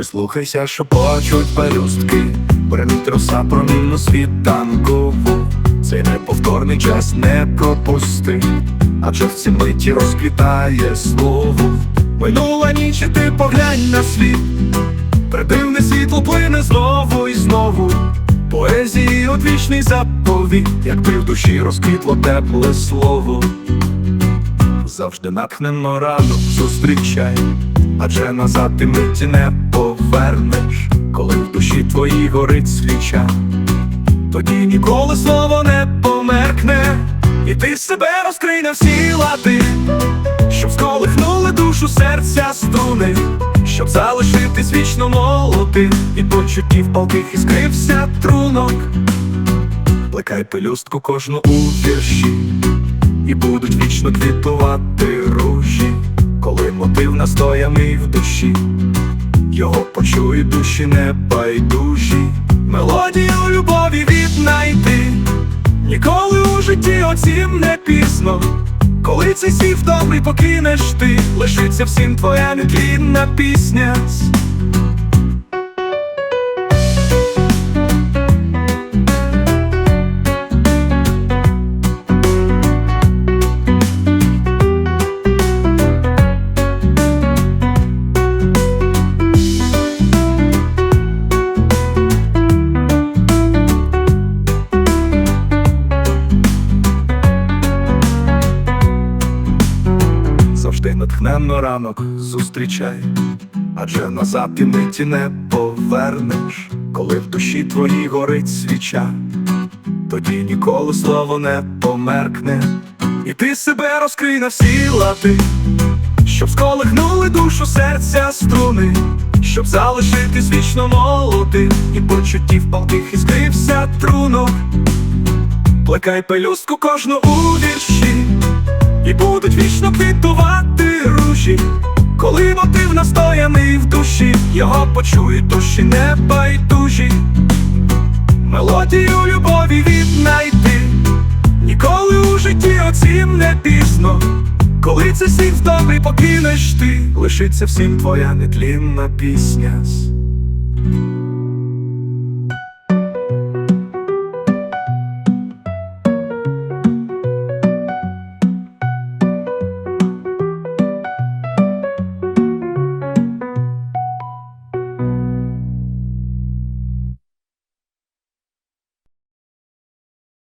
Прислухайся, що почуть пелюстки, Бремить роса промінну світанкову Цей неповторний час не пропусти, адже в цій миті розквітає слово. Минула ніч, і ти поглянь на світ, Придивне світло плине знову і знову. Поезії одвічний заповіт, якби в душі розквітло тепле слово. Завжди натхнено ранок зустрічай, адже назад ти миті не повернеш, коли в душі твоїй горить свіча, тоді ніколи слово не померкне, і ти себе розкрий на всі лади, щоб сколихнули душу серця струни, щоб залишитись вічно молодим, від почуттів палких іскрився трунок, плекай пелюстку кожну у вірші і будуть вічно квітувати ружі, коли мотив настояний в душі, його почують душі небайдужі, мелодію любові віднайти, ніколи у житті оцім не пізно. Коли цей світ добрий покинеш ти, лишиться всім твоя нетлінна пісня. Натхненно ранок зустрічай, адже назад ти миті не повернеш, коли в душі твоїй горить свіча, тоді ніколи слово не померкне, і ти себе розкрий на всі лати, щоб сколихнули душу серця струни, щоб залишитись вічно молодим, і почуттів палких іскрився трунок, плекай пелюстку кожну у вірші. І будуть вічно квітувати його почують душі небайдужі, мелодію любові віднайти, ніколи у житті оцім не пізно, коли цей світ добрий покинеш ти, лишиться всім твоя нетлінна пісня.